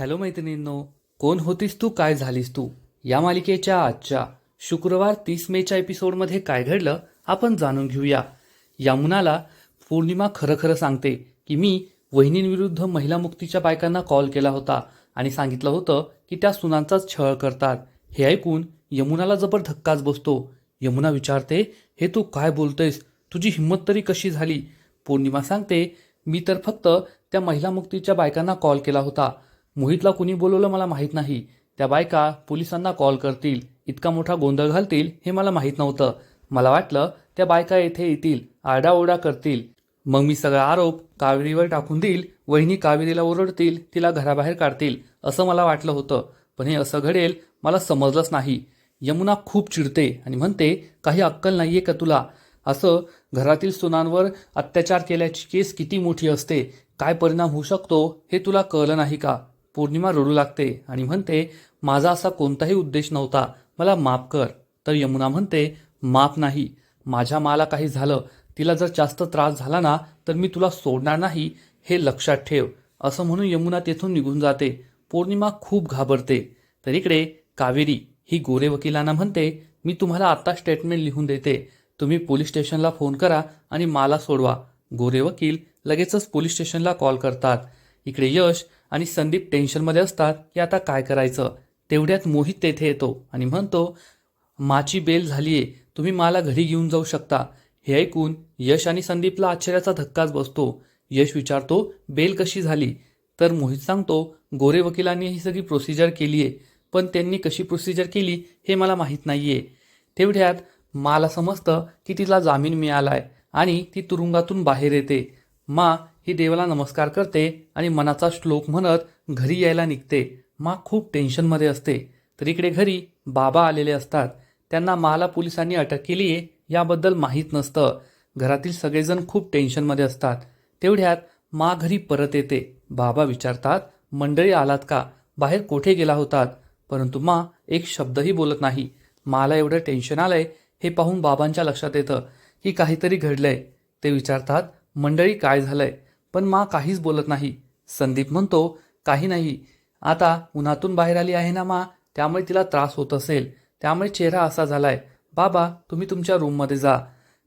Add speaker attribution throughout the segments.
Speaker 1: Hello मैत्रिणींनो कोण होतीस तू काय झालीस तू? या मालिकेच्या आजच्या शुक्रवार तीस मेच्या एपिसोडमध्ये काय घडलं आपण जाणून घेऊया. यमुनाला पौर्णिमा खरं खरं सांगते की मी वहिनींविरुद्ध महिला मुक्तीच्या बायकांना कॉल केला होता आणि सांगितलं होतं की त्या सुनांचाच छळ करतात. हे ऐकून यमुनाला जबर धक्काच बसतो. यमुना विचारते हे तू काय बोलतेस तुझी हिंमत तरी कशी झाली? पौर्णिमा सांगते मी तर फक्त त्या महिला मुक्तीच्या बायकांना कॉल केला होता. मोहितला कुणी बोलवलं मला माहीत नाही. त्या बायका पोलिसांना कॉल करतील. इतका मोठा गोंधळ घालतील हे मला माहीत नव्हतं. मला वाटलं त्या बायका येथे येतील आरडाओरडा करतील. मग मी सगळा आरोप कावेरीवर टाकून देईल वहिनी कावेरीला ओरडतील तिला घराबाहेर काढतील असं मला वाटलं होतं. पण हे असं घडेल मला समजलंच नाही. यमुना खूप चिडते आणि म्हणते काही अक्कल नाही आहे का तुला? असं घरातील सुनांवर अत्याचार केल्याची केस किती मोठी असते. काय परिणाम होऊ शकतो हे तुला कळलं नाही का? पौर्णिमा रडू लागते आणि म्हणते माझा असा कोणताही उद्देश नव्हता. मला माफ कर. तर यमुना म्हणते माफ नाही. माझ्या माला काही झालं तिला जर जास्त त्रास झाला ना तर मी तुला सोडणार नाही. हे लक्षात ठेव. असं म्हणून यमुना तेथून निघून जाते. पौर्णिमा खूप घाबरते. तर इकडे कावेरी ही गोरे वकिलांना म्हणते मी तुम्हाला आत्ता स्टेटमेंट लिहून देते. तुम्ही पोलीस स्टेशनला फोन करा आणि मला सोडवा. गोरे वकील लगेचच पोलीस स्टेशनला कॉल करतात. इकडे यश आणि संदीप टेन्शनमध्ये असतात की आता काय करायचं? तेवढ्यात मोहित तेथे येतो आणि म्हणतो माची बेल झाली आहे तुम्ही मला घरी घेऊन जाऊ शकता. हे ऐकून यश आणि संदीपला आश्चर्याचा धक्काच बसतो. यश विचारतो बेल कशी झाली? तर मोहित सांगतो गोरे वकिलांनी ही सगळी प्रोसिजर केली आहे पण त्यांनी कशी प्रोसिजर केली हे मला माहीत नाही आहे तेवढ्यात मला समजतं की तिला जामीन मिळाला आहे आणि ती तुरुंगातून बाहेर येते. मा ही देवाला नमस्कार करते आणि मनाचा श्लोक म्हणत घरी यायला निघते. मा खूप टेन्शनमध्ये असते. तर इकडे घरी बाबा आलेले असतात. त्यांना माला पोलिसांनी अटक केली आहे याबद्दल माहीत नसतं. घरातील सगळेजण खूप टेन्शनमध्ये असतात. तेवढ्यात मा घरी परत येते. बाबा विचारतात मंडळी आलात का? बाहेर कोठे गेला होतात? परंतु मा एक शब्दही बोलत नाही. मला एवढं टेन्शन आलंय हे पाहून बाबांच्या लक्षात येतं की काहीतरी घडलंय. ते विचारतात मंडळी काय झालंय? पण माँ काहीच बोलत नाही. संदीप म्हणतो काही नाही. आता उन्हातून बाहेर आली आहे ना मा? त्यामुळे तिला त्रास होत असेल. त्यामुळे चेहरा असा झालाय. बाबा तुम्ही तुमच्या रूममध्ये जा.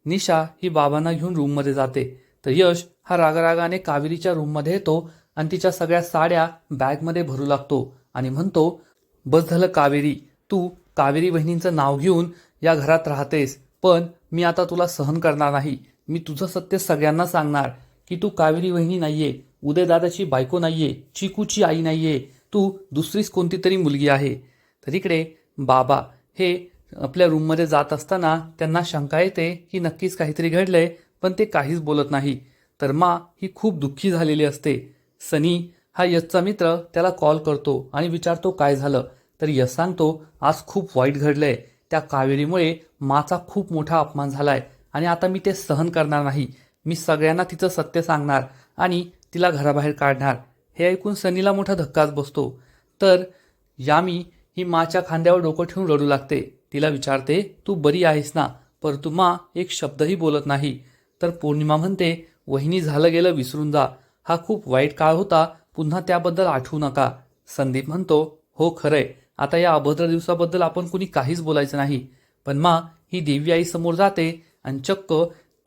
Speaker 1: निशा ही बाबांना घेऊन रूममध्ये जाते. तर यश हा रागारागाने कावेरीच्या रूममध्ये येतो आणि तिच्या सगळ्या साड्या बॅगमध्ये भरू लागतो आणि म्हणतो बस झालं कावेरी. तू कावेरी बहिणींचं नाव घेऊन या घरात राहतेस. पण मी आता तुला सहन करणार नाही. मी तुझं सत्य सगळ्यांना सांगणार. की तू कावेरी वहिनी नाहीये उदय दादाची बायको नाहीये चिकूची आई नाहीये तू दुसरीच कोणती तरी मुलगी आहे. तर इकडे बाबा हे आपल्या रूममध्ये जात असताना त्यांना शंका येते की नक्कीच काहीतरी घडलंय पण ते काहीच बोलत नाही. तर मा ही खूप दुःखी झालेली असते. सनी हा यशचा मित्र त्याला कॉल करतो आणि विचारतो काय झालं. तर यश सांगतो आज खूप वाईट घडलंय. त्या कावेरीमुळे माचा खूप मोठा अपमान झालाय आणि आता मी ते सहन करणार नाही. मी सगळ्यांना तिचं सत्य सांगणार आणि तिला घराबाहेर काढणार. हे ऐकून सनीला मोठा धक्काच बसतो. तर यामी ही माच्या खांद्यावर डोकं ठेवून रडू लागते. तिला विचारते तू बरी आहेस ना? परंतु मा एक शब्दही बोलत नाही. तर पौर्णिमा म्हणते वहिनी झालं गेलं विसरून जा. हा खूप वाईट काळ होता. पुन्हा त्याबद्दल आठवू नका. संदीप म्हणतो हो खरंय. आता या अभद्र दिवसाबद्दल आपण कुणी काहीच बोलायचं नाही. पण मा ही देवी आई समोर जाते आणि चक्क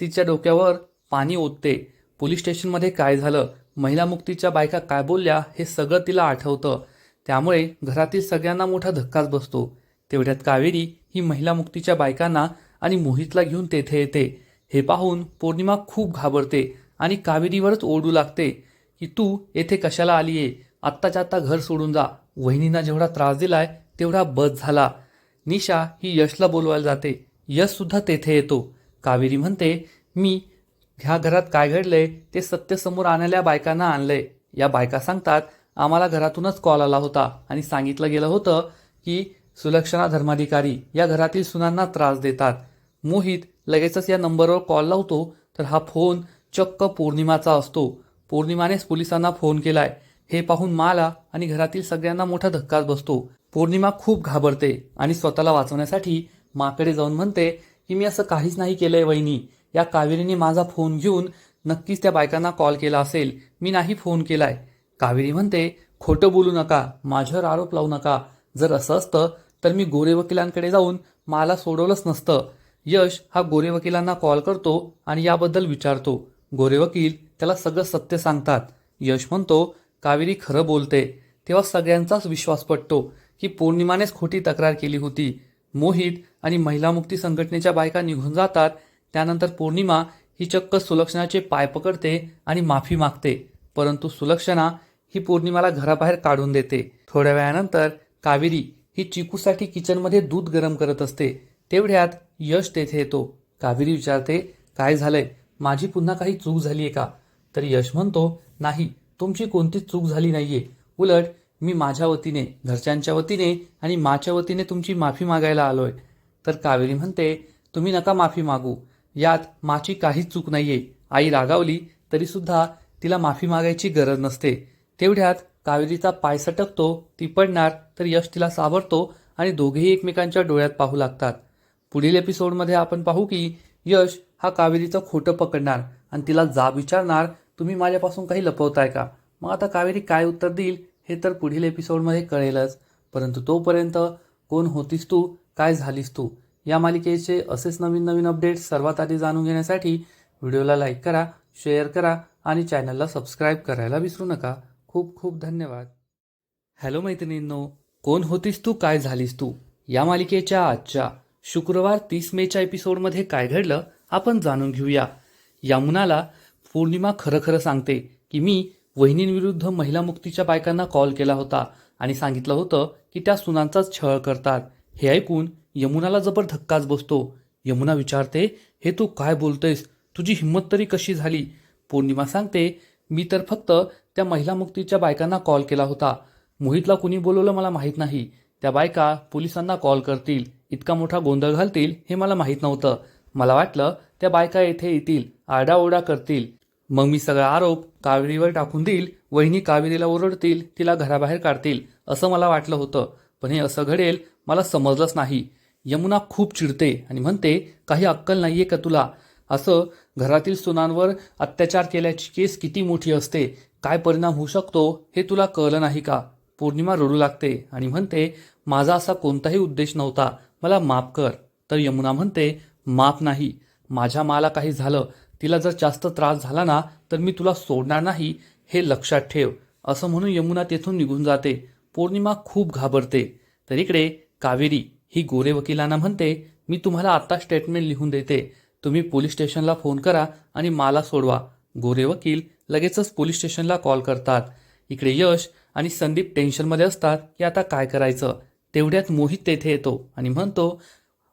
Speaker 1: तिच्या डोक्यावर पाणी ओतते. पोलीस स्टेशनमध्ये काय झालं? महिला मुक्तीच्या बायका काय बोलल्या? हे सगळं तिला आठवतं. त्यामुळे घरातील सगळ्यांना मोठा धक्काच बसतो. तेवढ्यात कावेरी ही महिला मुक्तीच्या बायकांना आणि मोहितला घेऊन तेथे येते. हे पाहून पौर्णिमा खूप घाबरते आणि कावेरीवरच ओरडू लागते की तू येथे कशाला आली आहे आत्ताच्या आत्ता घर सोडून जा. वहिनींना जेवढा त्रास दिलाय तेवढा बस झाला. निशा ही यशला बोलवायला जाते. यश सुद्धा तेथे येतो. कावेरी म्हणते मी ह्या घरात काय घडलंय ते सत्य समोर आणल्या बायकांना आणलंय. या बायका सांगतात आम्हाला घरातूनच कॉल आला होता आणि सांगितलं गेलं होतं की सुलक्षणा धर्माधिकारी या घरातील सुनांना त्रास देतात. मोहित लगेचच या नंबरवर कॉल लावतो तर हा फोन चक्क पौर्णिमाचा असतो. पौर्णिमानेच पोलिसांना फोन केलाय. हे पाहून माला आणि घरातील सगळ्यांना मोठा धक्काच बसतो. पौर्णिमा खूप घाबरते आणि स्वतःला वाचवण्यासाठी माकडे जाऊन म्हणते की मी असं काहीच नाही केलंय वहिनी. या कावेरीने माझा फोन घेऊन नक्कीच त्या बायकांना कॉल केला असेल. मी नाही फोन केलाय. कावेरी म्हणते खोटं बोलू नका. माझ्यावर आरोप लावू नका. जर असं असतं तर मी गोरे वकिलांकडे जाऊन मला सोडवलंच नसतं. यश हा गोरे वकिलांना कॉल करतो आणि याबद्दल विचारतो. गोरे वकील त्याला सगळं सत्य सांगतात. यश म्हणतो कावेरी खरं बोलते. तेव्हा सगळ्यांचाच विश्वास पटतो की पौर्णिमानेच खोटी तक्रार केली होती. मोहित आणि महिला मुक्ती संघटनेच्या बायका निघून जातात त्यानंतर पौर्णिमा ही चक्क सुलक्षणाचे पाय पकडते आणि माफी मागते परंतु सुलक्षणा ही पौर्णिमाला घराबाहेर काढून देते. थोड्या वेळानंतर कावेरी ही चिकूसाठी किचनमध्ये दूध गरम करत असते. तेवढ्यात यश तेथे येतो. कावेरी विचारते काय झालंय? माझी पुन्हा काही चूक झाली आहे का? तर यश म्हणतो नाही तुमची कोणतीच चूक झाली नाहीये. उलट मी माझ्या वतीने घरच्यांच्या वतीने आणि माच्या वतीने तुमची माफी मागायला आलोय. तर कावेरी म्हणते तुम्ही नका माफी मागू. यात माची काहीच चूक नाहीये. आई रागावली तरी सुद्धा तिला माफी मागायची गरज नसते. तेवढ्यात कावेरीचा पाय सटकतो ती पडणार तर यश तिला सावरतो आणि दोघेही एकमेकांच्या डोळ्यात पाहू लागतात. पुढील एपिसोडमध्ये आपण पाहू की यश हा कावेरीचं खोटं पकडणार आणि तिला जाब विचारणार तुम्ही माझ्यापासून काही लपवताय का? मग आता कावेरी काय उत्तर देईल हे तर पुढील एपिसोडमध्ये कळेलच. परंतु तोपर्यंत कोण होतीस तू? काय झालीस तू? या मालिकेचे असेच नवीन नवीन अपडेट्स सर्वात आधी जाणून घेण्यासाठी व्हिडिओला लाईक करा शेअर करा आणि चॅनलला सबस्क्राईब करायला विसरू नका. खूप खूप धन्यवाद. हॅलो मैत्रिणींनो कोण होतीस तू काय झालीस तू? या मालिकेच्या आजच्या शुक्रवार तीस मेच्या एपिसोडमध्ये काय घडलं आपण जाणून घेऊया. यमुनाला पौर्णिमा खरं खरं सांगते की मी वहिनींविरुद्ध महिला मुक्तीच्या बायकांना कॉल केला होता आणि सांगितलं होतं की त्या सुनांचाच छळ करतात. हे ऐकून यमुनाला जबर धक्काच बसतो. यमुना विचारते हे तू काय बोलतोयस? तुझी हिंमत तरी कशी झाली? पौर्णिमा सांगते मी तर फक्त त्या महिला मुक्तीच्या बायकांना कॉल केला होता. मोहितला कुणी बोलवलं मला माहीत नाही. त्या बायका पोलिसांना कॉल करतील. इतका मोठा गोंधळ घालतील हे मला माहीत नव्हतं. मला वाटलं त्या बायका येथे येतील आरडाओरडा करतील. मग मी सगळा आरोप कावेरीवर टाकून देईल. वहिनी कावेरीला ओरडतील तिला घराबाहेर काढतील असं मला वाटलं होतं. पण हे असं घडेल मला समजलंच नाही. यमुना खूप चिडते आणि म्हणते काही अक्कल नाही आहे का तुला? असं घरातील सुनांवर अत्याचार केल्याची केस किती मोठी असते. काय परिणाम होऊ शकतो हे तुला कळलं नाही का? पौर्णिमा रडू लागते आणि म्हणते माझा असा कोणताही उद्देश नव्हता. मला माफ कर. तर यमुना म्हणते माफ नाही. माझ्या माला काही झालं. तिला जर जास्त त्रास झाला ना तर मी तुला सोडणार नाही. हे लक्षात ठेव. असं म्हणून यमुना तेथून निघून जाते. पौर्णिमा खूप घाबरते. तर इकडे कावेरी. ही गोरे वकिलांना म्हणते मी तुम्हाला आत्ता स्टेटमेंट लिहून देते. तुम्ही पोलीस स्टेशनला फोन करा आणि मला सोडवा. गोरे वकील लगेचच पोलीस स्टेशनला कॉल करतात. इकडे यश आणि संदीप टेन्शनमध्ये असतात की आता काय करायचं? तेवढ्यात मोहित तेथे येतो आणि म्हणतो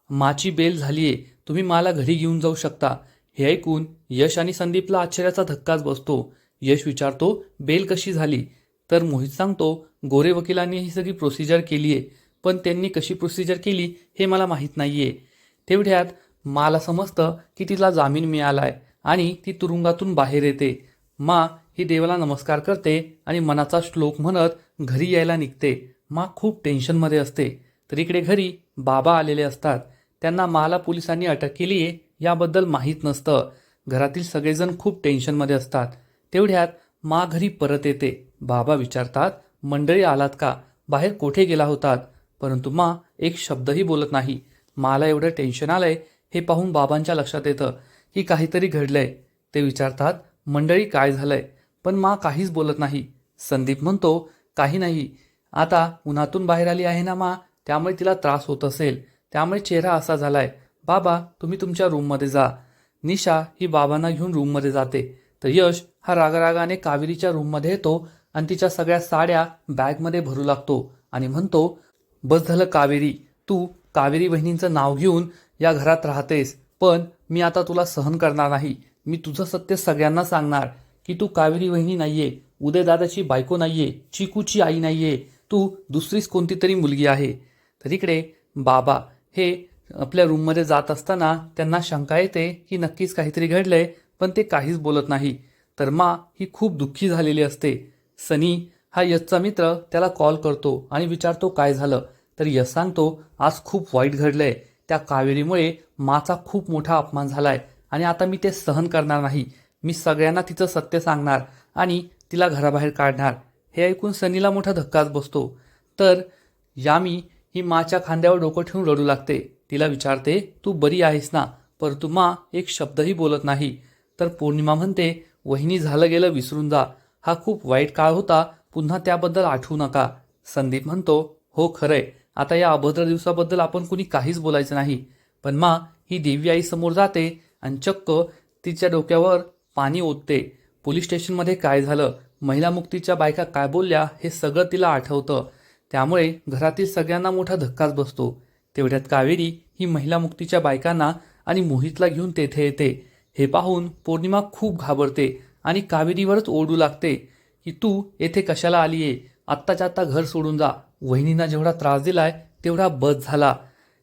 Speaker 1: माची बेल झालीये. तुम्ही मला घरी घेऊन जाऊ शकता. हे ऐकून यश आणि संदीपला आश्चर्याचा धक्काच बसतो. यश विचारतो बेल कशी झाली? तर मोहित सांगतो गोरे वकिलांनी ही सगळी प्रोसिजर केली आहे पण त्यांनी कशी प्रोसिजर केली हे मला माहीत नाही आहे तेवढ्यात माला समजतं की तिला जामीन मिळाला आहे आणि ती तुरुंगातून बाहेर येते. मा ही देवाला नमस्कार करते आणि मनाचा श्लोक म्हणत घरी यायला निघते. मा खूप टेन्शनमध्ये असते. तर इकडे घरी बाबा आलेले असतात. त्यांना माला पोलिसांनी अटक केली आहे याबद्दल माहीत नसतं. घरातील सगळेजण खूप टेन्शनमध्ये असतात. तेवढ्यात मा घरी परत येते. बाबा विचारतात मंडळी आलात का? बाहेर कोठे गेला होतात? परंतु मा एक शब्दही बोलत नाही. मला एवढं टेन्शन आलंय हे पाहून बाबांच्या लक्षात येतं की काहीतरी घडलंय. ते विचारतात मंडळी काय झालंय? पण मा काहीच बोलत नाही. संदीप म्हणतो काही नाही. आता उन्हातून बाहेर आली आहे ना मा? त्यामुळे तिला त्रास होत असेल. त्यामुळे चेहरा असा झालाय. बाबा तुम्ही तुमच्या रूममध्ये जा. निशा ही बाबांना घेऊन रूममध्ये जाते. तर यश हा रागारागाने कावेरीच्या रूममध्ये येतो आणि तिच्या सगळ्या साड्या बॅगमध्ये भरू लागतो आणि म्हणतो बस झालं कावेरी. तू कावेरी बहिणींचं नाव घेऊन या घरात राहतेस पण मी आता तुला सहन करणार नाही. मी तुझं सत्य सगळ्यांना सांगणार की तू कावेरी वहिनी नाहीये उदयदादाची बायको नाहीये चिकूची आई नाहीये. तू दुसरीच कोणती तरी मुलगी आहे. तर इकडे बाबा हे आपल्या रूममध्ये जात असताना त्यांना शंका येते की नक्कीच काहीतरी घडलंय पण ते काहीच बोलत नाही. तर मा ही खूप दुःखी झालेली असते. सनी हा यशचा मित्र त्याला कॉल करतो आणि विचारतो काय झालं. तर यश सांगतो आज खूप वाईट घडलंय. त्या कावेरीमुळे माचा खूप मोठा अपमान झालाय आणि आता मी ते सहन करणार नाही. मी सगळ्यांना तिचं सत्य सांगणार आणि तिला घराबाहेर काढणार. हे ऐकून सनीला मोठा धक्काच बसतो. तर यामी ही माच्या खांद्यावर डोकं ठेवून रडू लागते. तिला विचारते तू बरी आहेस ना? परंतु मा एक शब्दही बोलत नाही. तर पौर्णिमा म्हणते वहिनी झालं गेलं विसरून जा. हा खूप वाईट काळ होता. पुन्हा त्याबद्दल आठवू नका. संदीप म्हणतो हो खरंय. आता या अभद्र दिवसाबद्दल आपण कुणी काहीच बोलायचं नाही. पण मा ही देवी आई समोर जाते आणि चक्क तिच्या डोक्यावर पाणी ओतते. पोलीस स्टेशनमध्ये काय झालं? महिला मुक्तीच्या बायका काय बोलल्या? हे सगळं तिला आठवतं. त्यामुळे घरातील सगळ्यांना मोठा धक्काच बसतो. तेवढ्यात कावेरी ही महिला मुक्तीच्या बायकांना आणि मोहितला घेऊन तेथे येते. हे पाहून पौर्णिमा खूप घाबरते आणि कावेरीवरच ओरडू लागते. की तू येथे कशाला आली आहे आत्ताच्या आत्ता घर सोडून जा. वहिनींना जेवढा त्रास दिलाय तेवढा बस झाला.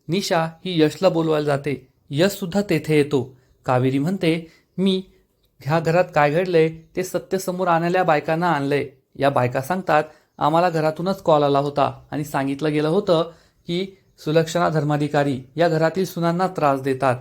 Speaker 1: निशा ही यशला बोलवायला जाते. यश सुद्धा तेथे येतो. कावेरी म्हणते मी ह्या घरात काय घडलंय ते सत्य समोर आणायला बायकांना आणलंय. या बायका सांगतात आम्हाला घरातूनच कॉल आला होता आणि सांगितलं गेलं होतं की सुलक्षणा धर्माधिकारी या घरातील सुनांना त्रास देतात.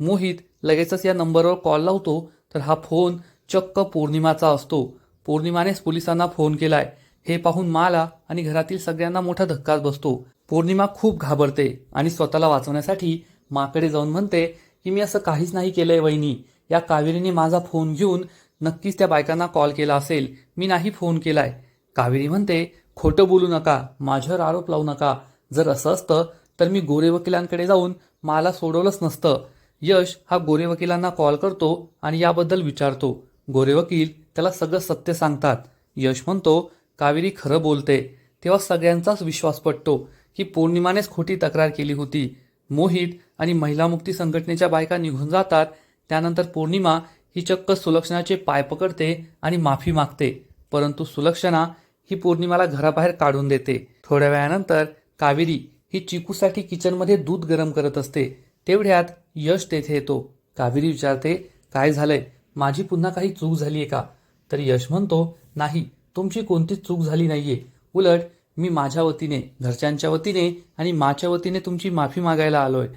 Speaker 1: मोहित लगेचच या नंबरवर कॉल लावतो तर हा फोन चक्क पौर्णिमाचा असतो. पौर्णिमानेच पोलिसांना फोन केलाय. हे पाहून माला आणि घरातील सगळ्यांना मोठा धक्काच बसतो. पौर्णिमा खूप घाबरते आणि स्वतःला वाचवण्यासाठी माकडे जाऊन म्हणते की मी असं काहीच नाही केलंय वहिनी. या कावेरीने माझा फोन घेऊन नक्कीच त्या बायकांना कॉल केला असेल. मी नाही फोन केलाय. कावेरी म्हणते खोटं बोलू नका. माझ्यावर आरोप लावू नका. जर असं असतं तर मी गोरे वकिलांकडे जाऊन मला सोडवलंच नसतं. यश हा गोरे वकिलांना कॉल करतो आणि याबद्दल विचारतो. गोरे वकील त्याला सगळं सत्य सांगतात. यश म्हणतो कावेरी खरं बोलते. तेव्हा सगळ्यांचाच विश्वास पटतो की पौर्णिमानेच खोटी तक्रार केली होती. मोहित आणि महिला मुक्ती संघटनेच्या बायका निघून जातात. त्यानंतर पौर्णिमा ही चक्क सुलक्षणाचे पाय पकडते आणि माफी मागते. परंतु सुलक्षणा ही पौर्णिमाला घराबाहेर काढून देते. थोड्या वेळानंतर कावेरी ही चिकूसाठी किचनमध्ये दूध गरम करत असते. तेवढ्यात यश तेथे येतो. कावेरी विचारते काय झालंय? माझी पुन्हा काही चूक झाली आहे का? तर यश म्हणतो नाही तुमची कोणतीच चूक झाली नाहीये. उलट मी माझ्या वतीने घरच्यांच्या वतीने आणि माझ्या वतीने तुमची माफी मागायला आलोय.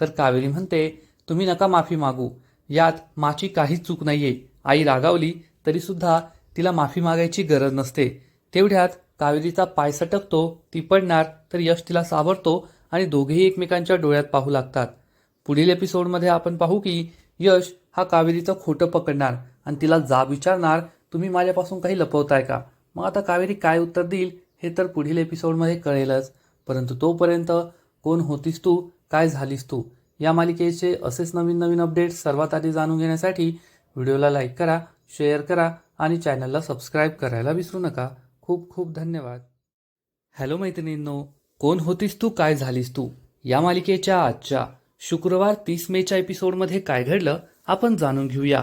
Speaker 1: तर कावेरी म्हणते तुम्ही नका माफी मागू. यात माची काहीच चूक नाहीये. आई रागावली तरी सुद्धा तिला माफी मागायची गरज नसते. तेवढ्यात कावेरीचा पाय सटकतो ती पडणार तर यश तिला सावरतो आणि दोघेही एकमेकांच्या डोळ्यात पाहू लागतात. पुढील एपिसोडमध्ये आपण पाहू की यश हा कावेरीचं खोटं पकडणार आणि तिला जाब विचारणार तुम्ही माझ्यापासून काही लपवताय का? मग आता कावेरी काय उत्तर देईल हे तर पुढील एपिसोडमध्ये कळेलच. परंतु तोपर्यंत कोण होतीस तू काय झालीस तू या मालिकेचे असेच नवीन नवीन अपडेट्स सर्वात आधी जाणून घेण्यासाठी व्हिडिओला लाईक करा शेअर करा आणि चॅनलला सबस्क्राईब करायला विसरू नका. खूप खूप धन्यवाद. हॅलो मैत्रिणींनो कोण होतीस तू काय झालीस तू या मालिकेच्या आजच्या शुक्रवार तीस मेच्या एपिसोडमध्ये काय घडलं आपण जाणून घेऊया.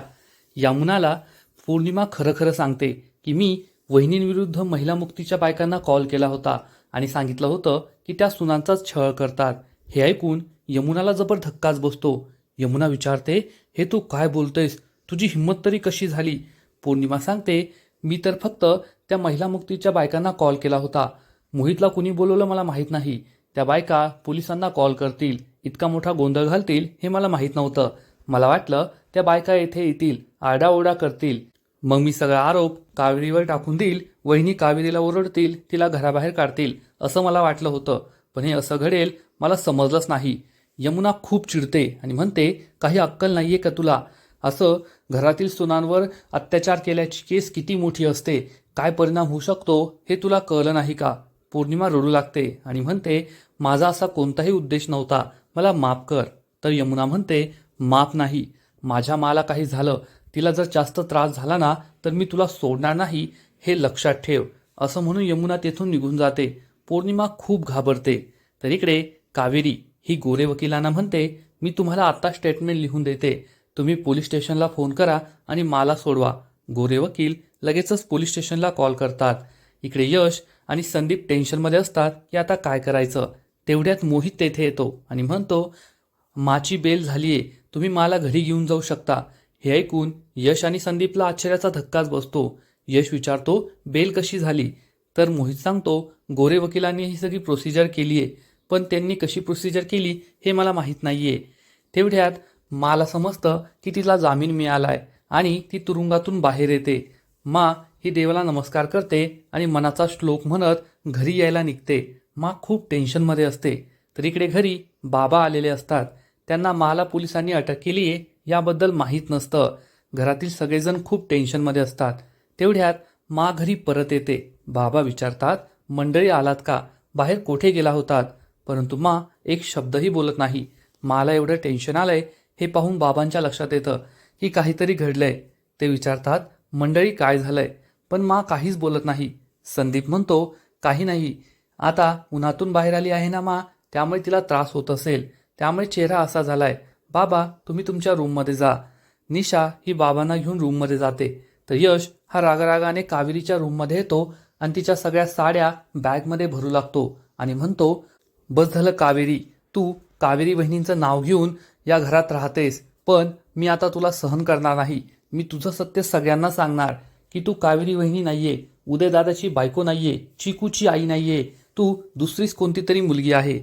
Speaker 1: यमुनाला पौर्णिमा खरं खरं सांगते की मी वहिनींविरुद्ध महिला मुक्तीच्या बायकांना कॉल केला होता आणि सांगितलं होतं की त्या सुनांचाच छळ करतात. हे ऐकून यमुनाला जबर धक्काच बसतो. यमुना विचारते हे तू काय बोलतोयस? तुझी हिंमत तरी कशी झाली? पौर्णिमा सांगते मी तर फक्त त्या महिला मुक्तीच्या बायकांना कॉल केला होता. मोहितला कुणी बोलवलं मला माहीत नाही. त्या बायका पोलिसांना कॉल करतील. इतका मोठा गोंधळ घालतील हे मला माहीत नव्हतं. मला वाटलं त्या बायका येथे येतील आरडाओरडा करतील. मग मी सगळा आरोप कावेरीवर टाकून देईल वहिनी कावेरीला ओरडतील तिला घराबाहेर काढतील असं मला वाटलं होतं. पण हे असं घडेल मला समजलंच नाही. यमुना खूप चिडते आणि म्हणते काही अक्कल नाहीये का तुला? असं घरातील सुनांवर अत्याचार केल्याची केस किती मोठी असते. काय परिणाम होऊ शकतो हे तुला कळलं नाही का? पौर्णिमा रडू लागते आणि म्हणते माझा असा कोणताही उद्देश नव्हता. मला माफ कर. तर यमुना म्हणते माफ नाही. माझ्या माला काही झालं तिला जर जास्त त्रास झाला ना तर मी तुला सोडणार नाही हे लक्षात ठेव. असं म्हणून यमुना तेथून निघून जाते. पौर्णिमा खूप घाबरते. तर इकडे कावेरी ही गोरे वकिलांना म्हणते मी तुम्हाला आत्ता स्टेटमेंट लिहून देते. तुम्ही पोलीस स्टेशनला फोन करा आणि मला सोडवा. गोरे वकील लगेचच पोलीस स्टेशनला कॉल करतात. इकडे यश आणि संदीप टेन्शनमध्ये असतात की आता काय करायचं? तेवढ्यात मोहित तेथे येतो आणि म्हणतो माची बेल झालीये. तुम्ही मला घरी घेऊन जाऊ शकता. हे ऐकून यश आणि संदीपला आश्चर्याचा धक्काच बसतो. यश विचारतो बेल कशी झाली? तर मोहित सांगतो गोरे वकिलांनी ही सगळी प्रोसिजर केली आहे. पण त्यांनी कशी प्रोसिजर केली हे मला माहीत नाही आहे तेवढ्यात मला समजतं की तिला जामीन मिळाला आहे आणि ती तुरुंगातून बाहेर येते. मा ही देवाला नमस्कार करते आणि मनाचा श्लोक म्हणत घरी यायला निघते. मा खूप टेन्शनमध्ये असते. तर इकडे घरी बाबा आलेले असतात. त्यांना माला पोलिसांनी अटक केली आहे याबद्दल माहीत नसतं. घरातील सगळेजण खूप टेन्शनमध्ये असतात. तेवढ्यात मा घरी परत येते. बाबा विचारतात मंडळी आलात का? बाहेर कोठे गेला होतात? परंतु मा एक शब्दही बोलत नाही. मला एवढं टेन्शन आलंय हे पाहून बाबांच्या लक्षात येतं की काहीतरी घडलंय. ते विचारतात मंडळी काय झालंय? पण मा काहीच बोलत नाही. संदीप म्हणतो काही नाही. आता उन्हातून बाहेर आली आहे ना मा? त्यामुळे तिला त्रास होत असेल. त्यामुळे चेहरा असा झालाय बाबा तुम्ही तुमच्या रूममध्ये जा. निशा ही बाबांना घेऊन रूममध्ये जाते. तर यश हा रागारागाने कावेरीच्या रूममध्ये येतो आणि तिच्या सगळ्या साड्या बॅगमध्ये भरू लागतो आणि म्हणतो बस झालं कावेरी तू कावेरी बहिणींचं नाव घेऊन या घरात राहतेस पण मी आता तुला सहन करणार नाही. मी तुझं सत्य सगळ्यांना सांगणार की तू कावेरी वहिनी नाहीये उदयदादाची बायको नाहीये चिकूची आई नाहीये तू दुसरीच कोणती तरी मुलगी आहे.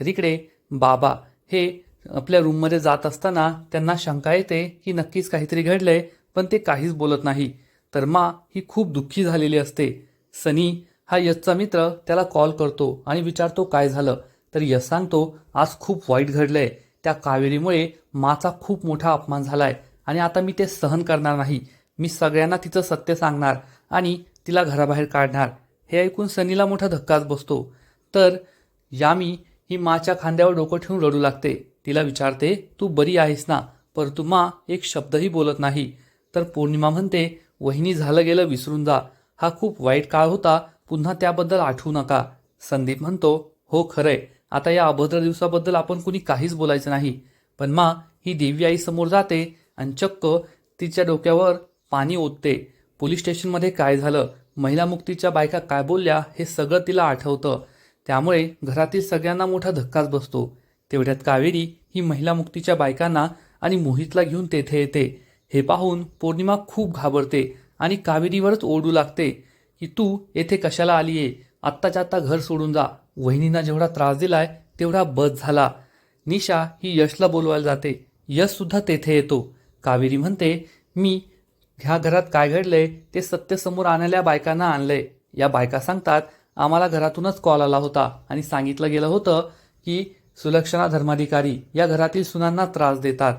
Speaker 1: तर इकडे बाबा हे आपल्या रूममध्ये जात असताना त्यांना शंका येते की नक्कीच काहीतरी घडलंय पण ते काहीच बोलत नाही. तर मा ही खूप दुःखी झालेली असते. सनी हा यशचा मित्र त्याला कॉल करतो आणि विचारतो काय झालं. तर यश सांगतो आज खूप वाईट घडलंय. त्या कावेरीमुळे माचा खूप मोठा अपमान झालाय आणि आता मी ते सहन करणार नाही. मी सगळ्यांना तिचं सत्य सांगणार आणि तिला घराबाहेर काढणार. हे ऐकून सनीला मोठा धक्काच बसतो. तर यामी ही माच्या खांद्यावर डोकं ठेवून रडू लागते. तिला विचारते तू बरी आहेस ना? परंतु मा एक शब्दही बोलत नाही. तर पौर्णिमा म्हणते वहिनी झालं गेलं विसरून जा. हा खूप वाईट काळ होता पुन्हा त्याबद्दल आठवू नका. संदीप म्हणतो हो खरंय. आता या अभद्र दिवसाबद्दल आपण कुणी काहीच बोलायचं नाही. पण मा ही देवी आई समोर जाते आणि चक्क तिच्या डोक्यावर पाणी ओतते. पोलीस स्टेशनमध्ये काय झालं? महिला मुक्तीच्या बायका काय बोलल्या? हे सगळं तिला आठवतं. त्यामुळे घरातील सगळ्यांना मोठा धक्काच बसतो. तेवढ्यात कावेरी ही महिला मुक्तीच्या बायकांना आणि मोहितला घेऊन तेथे येते. हे पाहून पौर्णिमा खूप घाबरते आणि कावेरीवरच ओरडू लागते की तू येथे कशाला आलीये? आत्ताच्या आत्ता घर सोडून जा. वहिनींना जेवढा त्रास दिलाय तेवढा बस झाला. निशा ही यशला बोलवायला जाते. यश सुद्धा तेथे येतो. कावेरी म्हणते मी ह्या घरात काय घडलंय ते सत्य समोर आणायला बायकांना आणलंय. या बायका सांगतात आम्हाला घरातूनच कॉल आला होता आणि सांगितलं गेलं होतं की सुलक्षणा धर्माधिकारी या घरातील सुनांना त्रास देतात.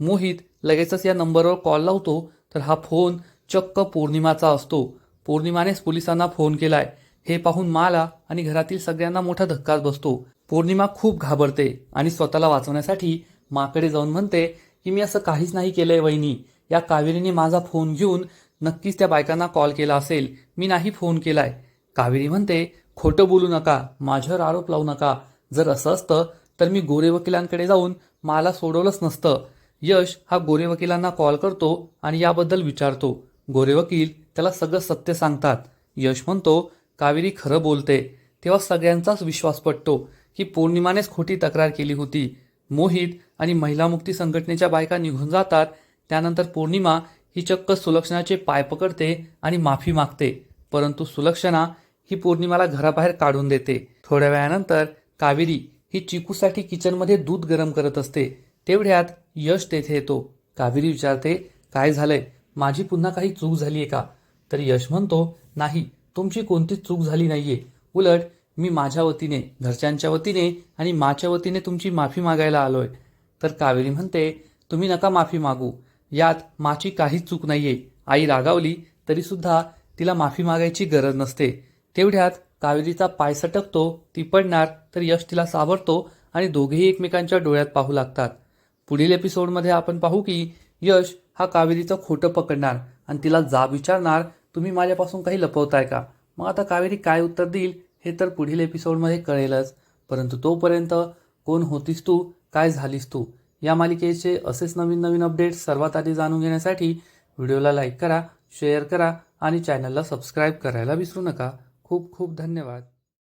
Speaker 1: मोहित लगेचच या नंबरवर कॉल लावतो तर हा फोन चक्क पौर्णिमाचा असतो. पौर्णिमानेच पोलिसांना फोन केलाय. हे पाहून माला आणि घरातील सगळ्यांना मोठा धक्काच बसतो. पौर्णिमा खूप घाबरते आणि स्वतःला वाचवण्यासाठी माकडे जाऊन म्हणते की मी असं काहीच नाही केलंय वहिनी. या कावेरीने माझा फोन घेऊन नक्कीच त्या बायकांना कॉल केला असेल. मी नाही फोन केलाय. कावेरी म्हणते खोटं बोलू नका माझ्यावर आरोप लावू नका. जर असं असतं तर मी गोरे वकिलांकडे जाऊन मला सोडवलंच नसतं. यश हा गोरे वकिलांना कॉल करतो आणि याबद्दल विचारतो. गोरे वकील त्याला सगळं सत्य सांगतात. यश म्हणतो कावेरी खरं बोलते. तेव्हा सगळ्यांचाच विश्वास पटतो की पौर्णिमानेच खोटी तक्रार केली होती. मोहित आणि महिला मुक्ती संघटनेच्या बायका निघून जातात. त्यानंतर पौर्णिमा ही चक्क सुलक्षणाचे पाय पकडते आणि माफी मागते. परंतु सुलक्षणा ही पौर्णिमाला घराबाहेर काढून देते. थोड्या वेळानंतर कावेरी ही चिकूसाठी किचनमध्ये दूध गरम करत असते. तेवढ्यात यश तेथे येतो. कावेरी विचारते काय झालंय? माझी पुन्हा काही चूक झाली आहे का? तर यश म्हणतो नाही तुमची कोणतीच चूक झाली नाहीये. उलट मी माझ्या वतीने घरच्यांच्या वतीने आणि माझ्या वतीने तुमची माफी मागायला आलोय. तर कावेरी म्हणते तुम्ही नका माफी मागू. यात माची काहीच चूक नाहीये. आई रागावली तरीसुद्धा तिला माफी मागायची गरज नसते. तेवढ्यात कावेरीचा पाय सटकतो ती पडणार तर यश तिला सावरतो आणि दोघेही एकमेकांच्या डोळ्यात पाहू लागतात. पुढील एपिसोडमध्ये आपण पाहू की यश हा कावेरीचं खोटं पकडणार आणि तिला जाब विचारणार तुम्ही माझ्यापासून काही लपवताय का? मग आता कावेरी काय उत्तर देईल हे तर पुढील एपिसोडमध्ये कळेलच. परंतु तोपर्यंत कोण होतीस तू? काय झालीस तू? या मालिकेचे असेच नवीन नवीन अपडेट्स सर्वात आधी जाणून घेण्यासाठी व्हिडिओला लाईक करा शेअर करा आणि चॅनलला सबस्क्राईब करायला विसरू नका. खूप खूप धन्यवाद.